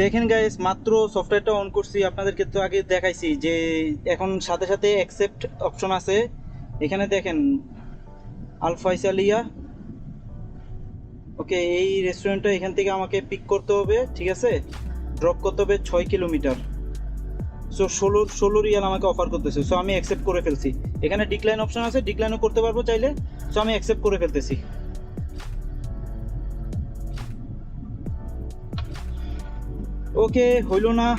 দেখেন গাইস মাত্র সফটওয়্যারটা অন করছি, আপনাদেরকে তো আগে দেখাইছি যে এখন সাথে সাথে অ্যাকসেপ্ট অপশন আছে। এখানে দেখেন আলফাইসালিয়া ওকে এই রেস্টুরেন্টটা এখান থেকে আমাকে পিক করতে হবে, ঠিক আছে? ড্রপ করতে হবে ছয় কিলোমিটার। সো ষোলো ষোলো রিয়াল আমাকে অফার করতেছে। সো আমি অ্যাকসেপ্ট করে ফেলছি। এখানে ডিক্লাইন অপশন আছে ডিক্লাইনও করতে পারব চাইলে। সো আমি অ্যাকসেপ্ট করে ফেলতেছি। ওকে, হইল না।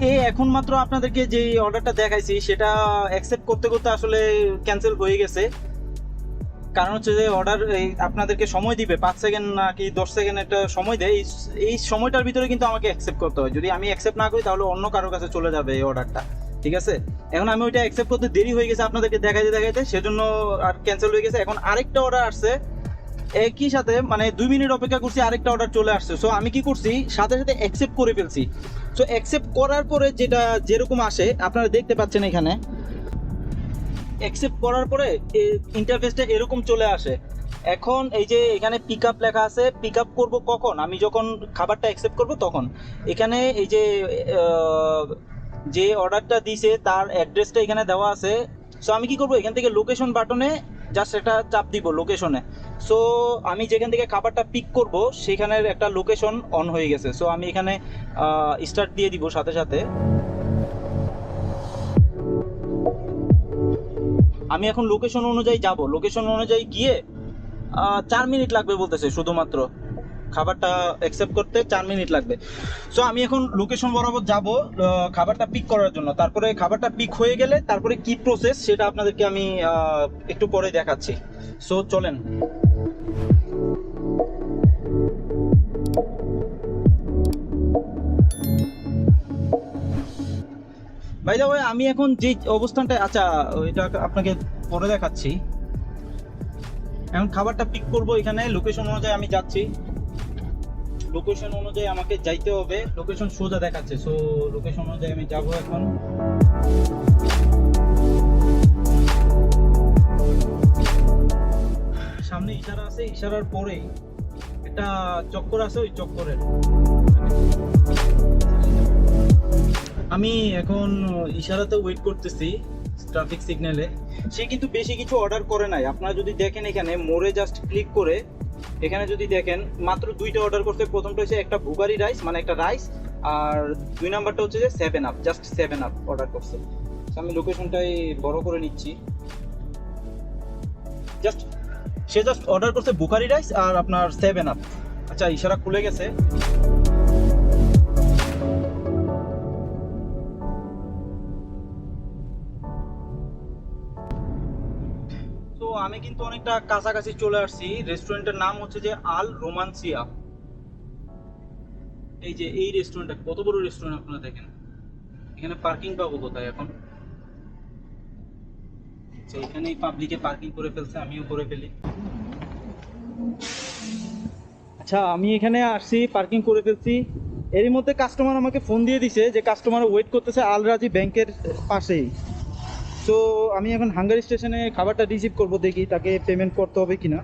এ, এখন মাত্র আপনাদেরকে যে অর্ডারটা দেখাইছি, সেটা অ্যাকসেপ্ট করতে করতে আসলে ক্যান্সেল হয়ে গেছে। কারণ হচ্ছে যে অর্ডার আপনাদেরকে সময় দিবে, পাঁচ সেকেন্ড নাকি দশ সেকেন্ড একটা সময় দেয়, এই- সময়টার ভিতরে কিন্তু আমাকে অ্যাকসেপ্ট করতে হয়। যদি আমি অ্যাকসেপ্ট না করি, তাহলে অন্য কারোর কাছে চলে যাবে এই অর্ডারটা ঠিক আছে? এখন আমি ওইটা অ্যাকসেপ্ট করতে দেরি হয়ে গেছে আপনাদেরকে দেখাইতে দেখাইতে, সেজন্য আর ক্যান্সেল হয়ে গেছে। এখন আরেকটা অর্ডার আসছে একই সাথে মানে দুই মিনিট অপেক্ষা করছি আরেকটা অর্ডার চলে আসছে। সো আমি কি করছি, সাথে সাথে অ্যাকসেপ্ট করে ফেলছি। সো অ্যাকসেপ্ট করার পরে যেটা যেরকম আসে, আপনারা দেখতে পাচ্ছেন এখানে। অ্যাকসেপ্ট করার পরে ইন্টারফেসটা এরকম চলে আসে। এখন এই যে এখানে পিক আপ লেখা আছে পিক আপ করব কখন? আমি যখন খাবারটা অ্যাকসেপ্ট করব তখন। এখানে এই যে যে অর্ডারটা দিছে, তার অ্যাড্রেসটা এখানে দেওয়া আছে। সো আমি কি করব? এখান থেকে লোকেশন বাটনে জাস্ট একটা চাপ দিব লোকেশনে সো আমি যেখান থেকে খাবারটা পিক করব, সেখানের একটা লোকেশন অন হয়ে গেছে। সো আমি এখানে স্টার্ট দিয়ে দিব সাথে সাথে। আমি এখন লোকেশন অনুযায়ী যাব। লোকেশন অনুযায়ী গিয়ে চার মিনিট লাগবে বলতেছে শুধুমাত্র। খাবারটা অ্যাকসেপ্ট করতে চার মিনিট লাগবে। সো আমি এখন লোকেশন বরাবর যাব খাবারটা পিক করার জন্য। তারপরে খাবারটা পিক হয়ে গেলে তারপরে কি প্রসেস সেটা আপনাদেরকে আমি একটু পরে দেখাচ্ছি। সো চলেন। ভাই দা আমি এখন যে অবস্থানটা আচ্ছা এটা আপনাকে পরে দেখাচ্ছি। এখন খাবারটা পিক করব এখানে লোকেশন অনুযায়ী আমি যাচ্ছি। লোকেশন অনুযায়ী আমাকে যাইতে হবে। লোকেশন সোজা দেখাচ্ছে সো লোকেশন অনুযায়ী আমি যাব এখন। সামনে ইশারা আছে, ইশারার পরেই একটা চক্কর আছে, ওই চক্করের। আমি এখন ইশারাতে ওয়েট করতেছি ট্রাফিক সিগন্যালে সে কিন্তু বেশি কিছু অর্ডার করে নাই। আপনারা যদি দেখেন এখানে, মোড়ে জাস্ট ক্লিক করে, এখানে যদি দেখেন, মাত্র দুইটা অর্ডার করতে প্রথমটা হচ্ছে একটা ভুগারি রাইস মানে একটা রাইস আর দুই নাম্বারটা হচ্ছে যে seven up just seven up order করছে। আমি লোকেশনটাই বড় করে নিচ্ছি। জাস্ট সে জাস্ট অর্ডার করছে বুকারি রাইস আর আপনার সেভেন আপ আচ্ছা ইশারা খুলে গেছে। আমি কিন্তু অনেকটা কাছাকাছি চলে আসছি। রেস্টুরেন্টের নাম হচ্ছে যে আল রোমান্সিয়া। এই যে এই রেস্টুরেন্টটা কত বড় রেস্টুরেন্ট আপনারা দেখেন? এখানে পার্কিং পাবো কোথায় এখন? তো এখানেই পাবলিকে পার্কিং করে ফেলছে, আমিও করে ফেলি। আচ্ছা আমি এখানে আসছি পার্কিং করে ফেলছি। এরই মধ্যে কাস্টমার আমাকে ফোন দিয়ে দিছে যে কাস্টমার ওয়েট করতেছে আলরাজি ব্যাংকের পাশেই। সো আমি এখন হাঙ্গারি স্টেশনে খাবারটা রিসিভ করব, দেখি তাকে পেমেন্ট করতে হবে কিনা।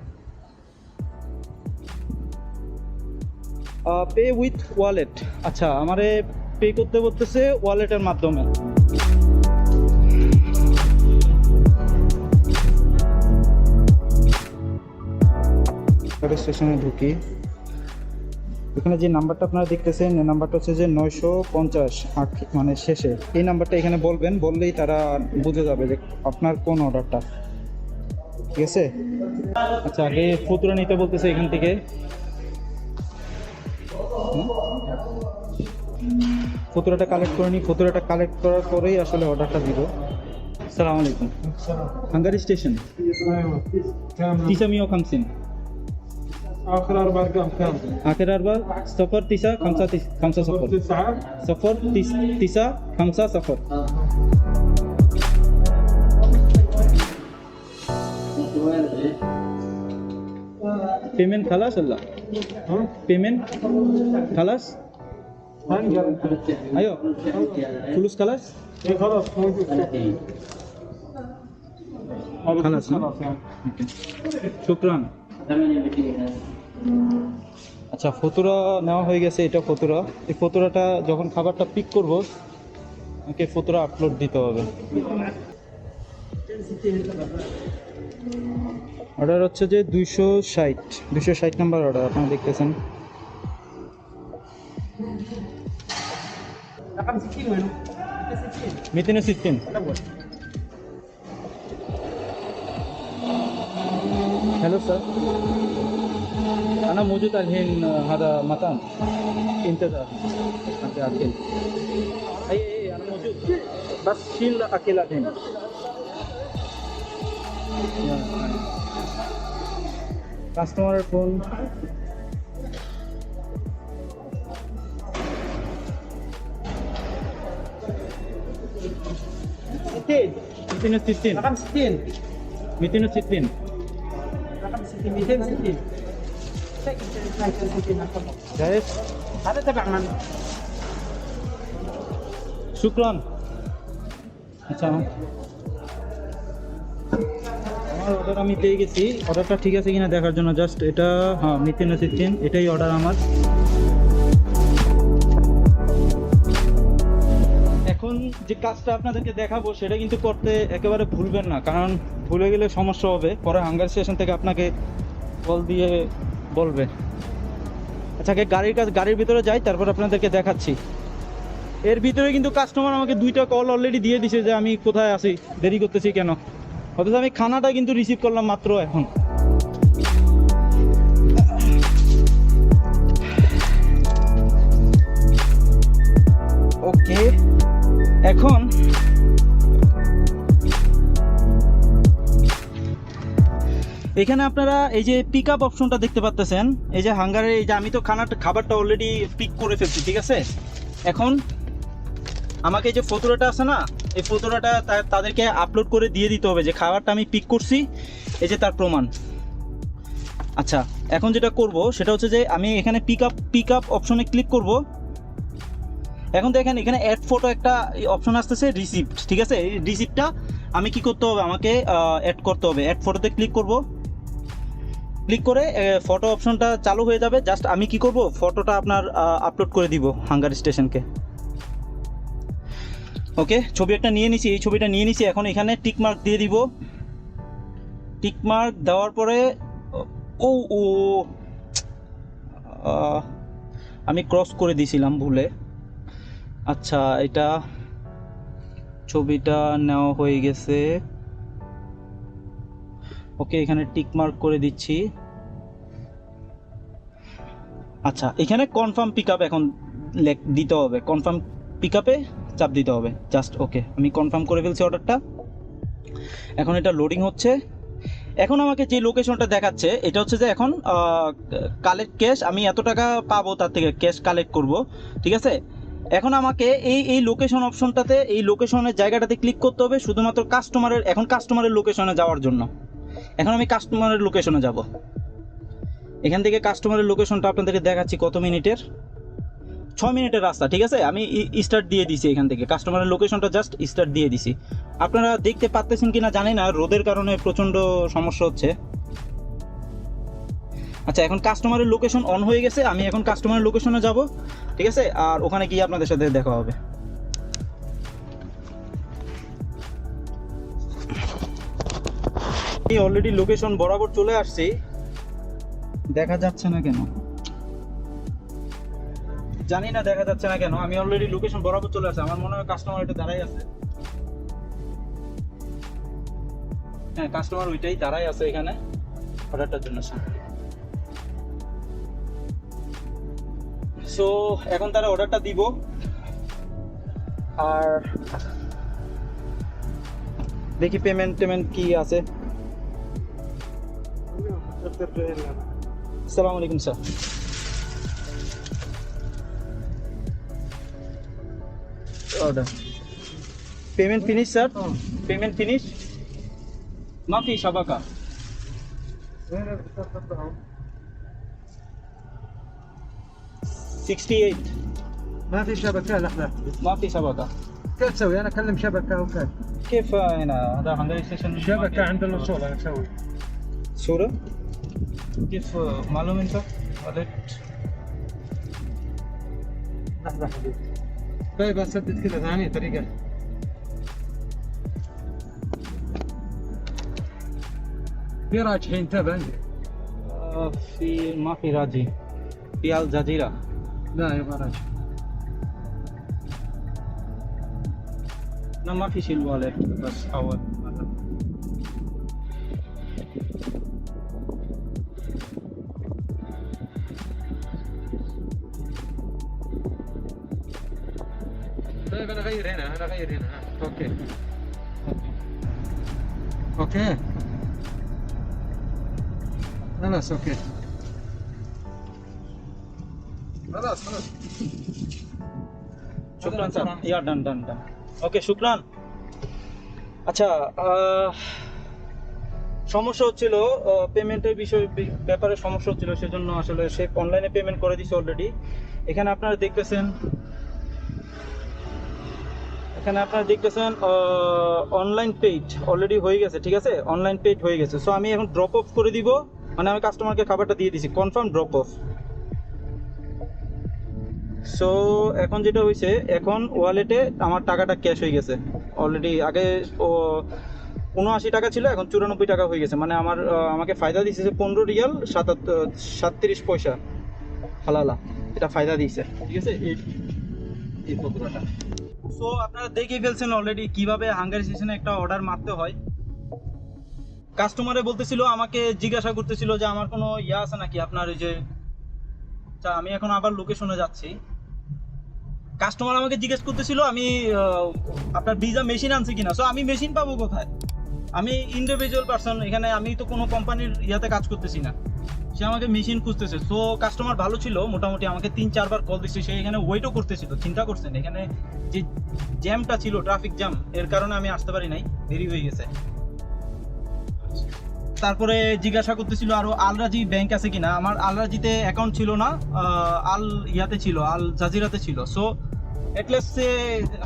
পে উইথ ওয়ালেট আচ্ছা আমারে পে করতে বলতেছে ওয়ালেটের মাধ্যমে। স্টেশনে ঢুকি। এখানে যে নাম্বারটা আপনারা দেখতেছেন এই নাম্বারটা হচ্ছে যে নয়শো পঞ্চাশ মানে শেষে। এই নাম্বারটা এখানে বলবেন বললেই তারা বুঝে যাবে যে আপনার কোন অর্ডারটা। ঠিক আছে? আচ্ছা আগে ফুতুরা নিতে বলতেছে এখান থেকে? ফুতুরাটা কালেক্ট করে নিই ফুতুরাটা কালেক্ট করার পরেই আসলে অর্ডারটা দিব। সালাম আলাইকুম। Hungary station. তিসামিও খামসিন آخر أربع أرقام كاملة آخر أربع صفر تسعة خمسة تسعة خمسة صفر تسعة صفر تسعة خمسة صفر पेमेंट खलास अल्ला पेमेंट खलास ايوه فلوس خلاص خلاص موجود خلاص شكرا আচ্ছা ফতুরা নেওয়া হয়ে গেছে, এটা ফতুরা। এই ফতুরাটা যখন খাবারটা পিক করব, আমাকে ফতুরা আপলোড দিতে হবে। অর্ডার হচ্ছে যে দুইশো ষাট দুইশো ষাট নাম্বার অর্ডার আপনারা দেখতেছেন। মিথিনে সিস্টেম هلو سير أنا موجود الحين هذا مطعم انتظار أنت أكل أي أي أنا موجود بس شيل أكل الحين কাস্টমারের ফোন ميتين 260 رقم 60 260 260 جاهز هذا تبع من؟ শুক্রান আচ্ছা আমার অর্ডার আমি পেয়ে গেছি অর্ডারটা ঠিক আছে কিনা দেখার জন্য জাস্ট এটা হ্যাঁ নিতিন সিক্সটিন এটাই অর্ডার আমার এখন যে কাজটা আপনাদেরকে দেখাবো সেটা কিন্তু করতে একেবারে ভুলবেন না কারণ ভুলে গেলে সমস্যা হবে। পরে হাঙ্গার স্টেশন থেকে আপনাকে কল দিয়ে বলবে। আচ্ছা আগে গাড়ির কাজ গাড়ির ভিতরে যাই, তারপর আপনাদেরকে দেখাচ্ছি। এর ভিতরে কিন্তু কাস্টমার আমাকে দুইটা কল অলরেডি দিয়ে দিছে যে আমি কোথায় আছি, দেরি করতেছি কেন? অথচ আমি খানাটা কিন্তু রিসিভ করলাম মাত্র এখন। ওকে এখন এখানে আপনারা এই যে পিক আপ অপশনটা দেখতে পাচ্তেছেন, এই যে হাঙ্গারে এই যে আমি তো খানাটা খাবারটা অলরেডি পিক করে ফেলছি, ঠিক আছে? এখন আমাকে যে ফটোটা আছে না, এই ফটোটা তাদেরকে আপলোড করে দিয়ে দিতে হবে যে খাবারটা আমি পিক করছি, এই যে তার প্রমাণ। আচ্ছা এখন যেটা করব, সেটা হচ্ছে যে আমি এখানে পিক আপ পিক আপ অপশনে ক্লিক করব। এখন দেখেন, এখানে অ্যাড ফটো একটা অপশন আসতেছে রিসিপ্ট ঠিক আছে? এই রিসিপ্টটা আমি কি করতে হবে? আমাকে অ্যাড করতে হবে। অ্যাড ফটোতে ক্লিক করব। ক্লিক করে ফটো অপশনটা চালু হয়ে যাবে। জাস্ট আমি কি করব? ফটোটা আপনার আপলোড করে দিব হাঙ্গার স্টেশনকে। ওকে, ছবি একটা নিয়ে নিছি। এই ছবিটা নিয়ে নিছি। এখন এখানে টিক মার্ক দিয়ে দিব। টিক মার্ক দেওয়ার পরে, ও ও আমি ক্রস করে দিয়েছিলাম ভুলে। আচ্ছা এটা ছবিটা নেওয়া হয়ে গেছে। ওকে এখানে টিক মার্ক করে দিচ্ছি। আচ্ছা এখানে কনফার্ম পিক এখন দিতে হবে। কনফার্ম পিক চাপ দিতে হবে। জাস্ট ওকে আমি কনফার্ম করে ফেলছি অর্ডারটা এখন এটা লোডিং হচ্ছে। এখন আমাকে যে লোকেশনটা দেখাচ্ছে, এটা হচ্ছে যে এখন কালেক্ট ক্যাশ আমি এত টাকা পাবো তার থেকে ক্যাশ কালেক্ট করব। ঠিক আছে? এখন আমাকে এই এই লোকেশন অপশনটাতে এই লোকেশনের জায়গাটাতে ক্লিক করতে হবে শুধুমাত্র কাস্টমারের এখন কাস্টমারের লোকেশনে যাওয়ার জন্য। এখন আমি কাস্টমারের লোকেশনে যাব। এখান থেকে কাস্টমারের লোকেশনটা আপনাদেরকে দেখাচ্ছি কত মিনিটের? ছ মিনিটের রাস্তা, ঠিক আছে? আমি স্টার্ট দিয়ে দিছি এখান থেকে। কাস্টমারের লোকেশনটা জাস্ট স্টার্ট দিয়ে দিছি। আপনারা দেখতে পাচ্তেছেন কিনা জানি না, রোদের কারণে প্রচণ্ড সমস্যা হচ্ছে। আচ্ছা এখন কাস্টমারের লোকেশন অন হয়ে গেছে, আমি এখন কাস্টমারের লোকেশনে যাব, ঠিক আছে? আর ওখানে গিয়ে আপনাদের সাথে দেখা হবে। অলরেডি লোকেশন বরাবর চলে আসছি। দেখা যাচ্ছে না কেন? জানি না দেখা যাচ্ছে না কেন, আমি অলরেডি লোকেশন বরাবর চলে আসছে, আমার মনে হয় কাস্টমার এটা দাঁড়াই আছে। হ্যাঁ কাস্টমার ওইটাই দাঁড়াই আছে এখানে অর্ডারটার জন্য। সো এখন তারা অর্ডারটা দিব। আর দেখি পেমেন্ট টেমেন্ট কি আছে। ترجعي يعني. السلام عليكم سلام آه، order. Payment finish, sir? Oh. آه. Payment finish? ما في شبكة. ما في شبكة لحظة. ما في شبكة. كيف تسوي؟ أنا أكلم شبكة وكيف؟ كيف هنا؟ هذا عند شبكة عند الوصول أنا أسوي. صورة؟ كيف معلوم انت؟ ولد لحظة حبيبي. طيب أسدد كذا ثاني طريقة. في راجحين تبع في ما في راجي في الجزيرة لا يبغى راجح. لا ما في شيء الوالد بس أول طيب انا اغير هنا انا اغير هنا ها. اوكي اوكي خلاص اوكي خلاص خلاص শুক্রান sir ইয়া ডান ডান ডান ওকে শুক্রান আচ্ছা আহ, সমস্যা হচ্ছিল পেমেন্টের বিষয় ব্যাপারে সমস্যা হচ্ছিল, সেজন্য আসলে সে অনলাইনে পেমেন্ট করে দিছে অলরেডি এখানে আপনারা দেখতেছেন, এখানে আপনারা দেখতেছেন অনলাইন পেইড অলরেডি হয়ে গেছে, ঠিক আছে? অনলাইন পেইড হয়ে গেছে। সো আমি এখন ড্রপ অফ করে দিব মানে আমি কাস্টমারকে খাবারটা দিয়ে দিছি। কনফার্ম ড্রপ অফ সো এখন যেটা হয়েছে, এখন ওয়ালেটে আমার টাকাটা ক্যাশ হয়ে গেছে। অলরেডি আগে, ও উনআশি টাকা ছিল, এখন চুরানব্বই টাকা হয়ে গেছে। মানে আমার আমাকে ফায়দা দিয়েছে পনেরো রিয়াল সাতাত্তর সাতত্রিশ পয়সা। হালালা, এটা ফায়দা দিয়েছে ঠিক আছে? সো আপনারা দেখে ফেলছেন অলরেডি কীভাবে হাঙ্গারি স্টেশনে একটা অর্ডার মারতে হয়। কাস্টমারে বলতেছিল, আমাকে জিজ্ঞাসা করতেছিল যে আমার কোনো ইয়া আছে নাকি? আপনার ওই যে আচ্ছা আমি এখন আবার লোকেশনে যাচ্ছি। কাস্টমার আমাকে জিজ্ঞেস করতেছিল, আমি আপনার ভিসা মেশিন আনছি কিনা? সো আমি মেশিন পাবো কোথায়? আমি ইন্ডিভিজুয়াল পারসন এখানে আমি তো কোনো কোম্পানির ইয়াতে কাজ করতেছি না। সে আমাকে মেশিন খুঁজতেছে। সো কাস্টমার ভালো ছিল, মোটামুটি আমাকে তিন, চারবার কল দিচ্ছে সে এখানে ওয়েটও করতেছিল, চিন্তা করছেন। এখানে যে জ্যামটা ছিল ট্রাফিক জ্যাম এর কারণে আমি আসতে পারি নাই। দেরি হয়ে গেছে। তারপরে জিজ্ঞাসা করতেছিল আরও আলরাজি ব্যাংক আছে কিনা? আমার আলরাজিতে অ্যাকাউন্ট ছিল না আল ইয়াতে ছিল, আল জাজিরাতে ছিল। সো এটলিস্ট সে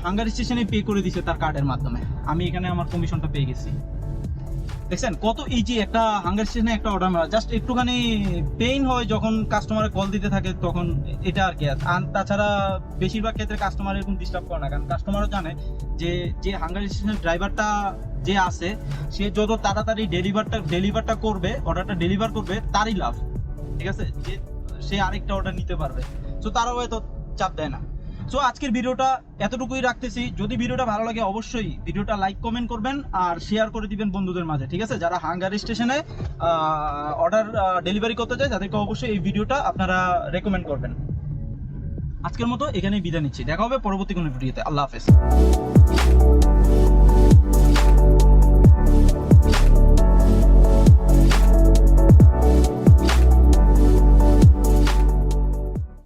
হাঙ্গার স্টেশনে পে করে দিছে তার কার্ডের মাধ্যমে। আমি এখানে আমার কমিশনটা পেয়ে গেছি। দেখছেন, কত ইজি একটা হাঙ্গার স্টেশনে একটা অর্ডার মারা। জাস্ট একটুখানি পেইন হয় যখন কাস্টমারে কল দিতে থাকে, তখন এটা আর কি আর। তাছাড়া বেশিরভাগ ক্ষেত্রে কাস্টমার এরকম ডিস্টার্ব করে না, কারণ কাস্টমারও জানে যে যে হাঙ্গার স্টেশনের ড্রাইভারটা যে আছে, সে যত তাড়াতাড়ি ডেলিভারটা ডেলিভারটা করবে অর্ডারটা ডেলিভার করবে, তারই লাভ। ঠিক আছে? যে সে আরেকটা অর্ডার নিতে পারবে। সো তারাও এত চাপ দেয় না। সো আজকের ভিডিওটা এতটুকুই রাখতেছি। যদি ভিডিওটা ভালো লাগে, অবশ্যই ভিডিওটা লাইক কমেন্ট করবেন আর শেয়ার করে দিবেন বন্ধুদের মাঝে, ঠিক আছে? যারা হাঙ্গারি স্টেশনে অর্ডার ডেলিভারি করতে চায়, তাদেরকে অবশ্যই এই ভিডিওটা আপনারা রেকমেন্ড করবেন। আজকের মতো এখানেই বিদায় নিচ্ছি। দেখা হবে পরবর্তী কোনো ভিডিওতে। আল্লাহ হাফেজ।